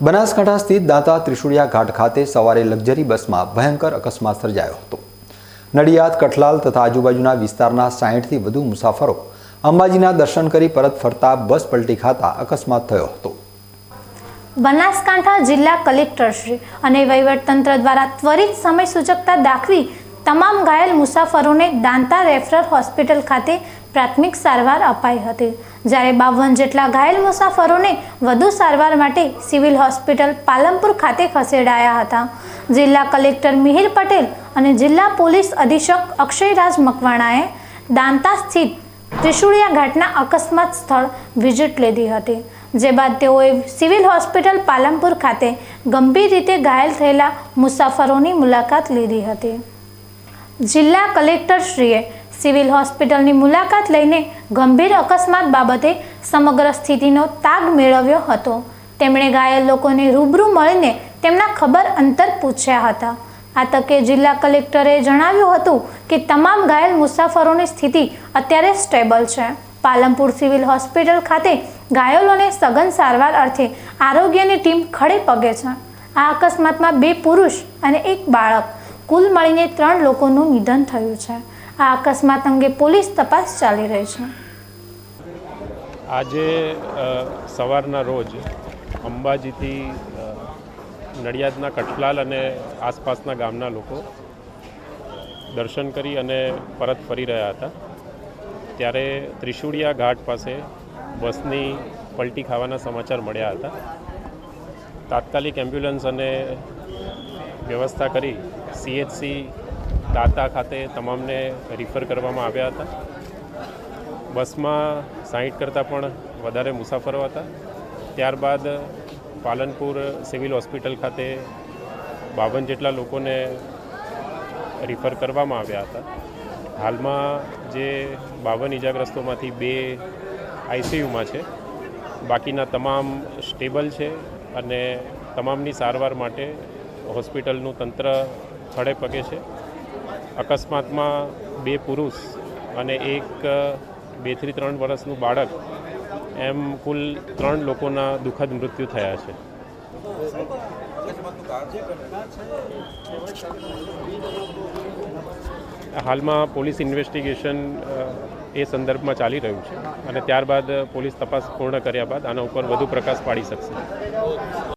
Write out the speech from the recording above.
બનાસકાંઠા સ્થિત દાંતા ત્રિશુળિયા ઘાટ ખાતે સવારે લક્ઝરી બસમાં ભયંકર અકસ્માત સર્જાયો હતો. નડિયાદ, કઠલાલ તથા આજુબાજુના વિસ્તારના સાહીઠથી વધુ મુસાફરો અંબાજીના દર્શન કરી પરત ફરતા બસ પલટી ખાતા અકસ્માત થયો હતો. બનાસકાંઠા જિલ્લા કલેક્ટરશ્રી અને વહીવટતંત્ર દ્વારા ત્વરિત સમય સૂચકતા દાખવી તમામ ઘાયલ મુસાફરોને દાંતા રેફરલ હોસ્પિટલ ખાતે પ્રાથમિક સારવાર અપાઈ હતી. જ્યારે બાવન જેટલા ઘાયલ મુસાફરોને વધુ સારવાર માટે સિવિલ હોસ્પિટલ પાલનપુર ખાતે ખસેડાયા હતા. જિલ્લા કલેક્ટર મિહિર પટેલ અને જિલ્લા પોલીસ અધિક્ષક અક્ષયરાજ મકવાણાએ દાંતા સ્થિત ત્રિશુળિયા ઘાટના અકસ્માત સ્થળ વિઝિટ લીધી હતી, જે બાદ તેઓએ સિવિલ હોસ્પિટલ પાલનપુર ખાતે ગંભીર રીતે ઘાયલ થયેલા મુસાફરોની મુલાકાત લીધી હતી. જિલ્લા કલેક્ટરશ્રીએ સિવિલ હોસ્પિટલની મુલાકાત લઈને ગંભીર અકસ્માત બાબતે સમગ્ર સ્થિતિનો તાગ મેળવ્યો હતો. તેમણે ઘાયલ લોકોને રૂબરૂ મળીને તેમના ખબર અંતર પૂછ્યા હતા. આ તકે જિલ્લા કલેક્ટરે જણાવ્યું હતું કે તમામ ઘાયલ મુસાફરોની સ્થિતિ અત્યારે સ્ટેબલ છે. પાલનપુર સિવિલ હોસ્પિટલ ખાતે ઘાયલોને સઘન સારવાર અર્થે આરોગ્યની ટીમ ખડે પગે છે. આ અકસ્માતમાં બે પુરુષ અને એક બાળક, કુલ મળીને ત્રણ લોકોનું નિધન થયું છે. આ અકસ્માત અંગે પોલીસ તપાસ ચાલી રહી છે. આજે સવારના રોજ અંબાજીથી નડિયાદના કઠલાલ અને આસપાસના ગામના લોકો દર્શન કરી અને પરત ફરી રહ્યા હતા. ત્યારે ત્રિશુળિયા ઘાટ પાસે બસની પલટી ખાવાના સમાચાર મળ્યા હતા. તાત્કાલિક એમ્બ્યુલન્સ અને વ્યવસ્થા કરી સીએચસી દાતા ખાતે તમામને રિફર કરવામાં આવ્યા હતા. બસમાં સાહીઠ કરતાં પણ વધારે મુસાફરો હતા. ત્યારબાદ પાલનપુર સિવિલ હોસ્પિટલ ખાતે બાવન જેટલા લોકોને રિફર કરવામાં આવ્યા હતા. હાલમાં જે બાવન ઇજાગ્રસ્તોમાંથી બે આઈસીયુમાં છે. બાકીના તમામ સ્ટેબલ છે અને તમામની સારવાર માટે હોસ્પિટલનું તંત્ર ખડે પગે છે. અકસ્માતમાં બે પુરુષ અને એક બેથી ત્રણ વર્ષનું બાળક, એમ કુલ ત્રણ લોકોના દુઃખદ મૃત્યુ થયા છે. હાલમાં પોલીસ ઇન્વેસ્ટિગેશન એ સંદર્ભમાં ચાલી રહ્યું છે અને ત્યારબાદ પોલીસ તપાસ પૂર્ણ કર્યા બાદ આના ઉપર વધુ પ્રકાશ પાડી શકશે.